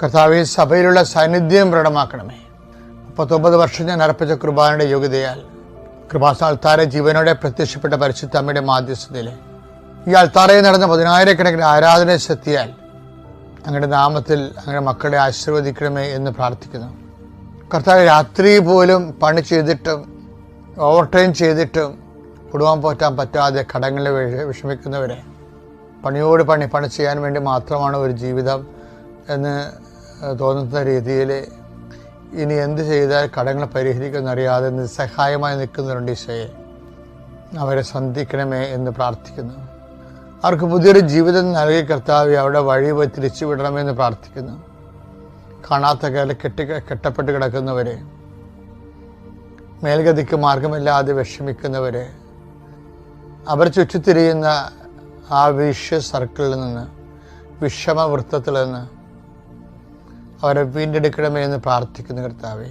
കർത്താവെ സഭയിലുള്ള സാന്നിധ്യം പ്രകടമാക്കണമേ. മുപ്പത്തൊമ്പത് വർഷം ഞാൻ അർപ്പിച്ച കൃപാനയുടെ യോഗ്യതയാൽ കൃപാസ്ഥാൽത്താരെ ജീവനോടെ പ്രത്യക്ഷപ്പെട്ട പരിശുദ്ധ അമ്മയുടെ മാധ്യസ്ഥതയിൽ ഈ അൾത്താറയിൽ നടന്ന പതിനായിരക്കണക്കിന് ആരാധന ശക്തിയാൽ അങ്ങയുടെ നാമത്തിൽ അങ്ങയുടെ മക്കളെ ആശീർവദിക്കണമേ എന്ന് പ്രാർത്ഥിക്കുന്നു. കർത്താവ് രാത്രി പോലും പണി ചെയ്തിട്ടും ഓവർ ടൈം ചെയ്തിട്ടും കുടുംബം പോറ്റാൻ പറ്റാതെ കടങ്ങളിൽ വിഷമിക്കുന്നവരെ പണിയോട് പണി പണി ചെയ്യാൻ വേണ്ടി മാത്രമാണ് ഒരു ജീവിതം എന്ന് തോന്നുന്ന രീതിയിൽ ഇനി എന്ത് ചെയ്താൽ കടങ്ങൾ പരിഹരിക്കുമെന്നറിയാതെ നിസ്സഹായമായി നിൽക്കുന്നവരുണ്ട് ഈശോയെ. അവരെ സന്ധിക്കണമേ എന്ന് പ്രാർത്ഥിക്കുന്നു. അവർക്ക് പുതിയൊരു ജീവിതം നൽകി കർത്താവ് അവിടെ വഴി പോയി തിരിച്ചു വിടണമെന്ന് പ്രാർത്ഥിക്കുന്നു. കാണാത്ത കാല കെട്ടി കെട്ടപ്പെട്ട് കിടക്കുന്നവരെ മേൽഗതിക്ക് മാർഗമില്ലാതെ വിഷമിക്കുന്നവരെ അവർ ചുറ്റിത്തിരിയുന്ന ആ വിഷ്യ സർക്കിളിൽ നിന്ന് വിഷമവൃത്തത്തിൽ നിന്ന് അവരെ വീണ്ടെടുക്കണമേ എന്ന് പ്രാർത്ഥിക്കുന്നു കർത്താവേ.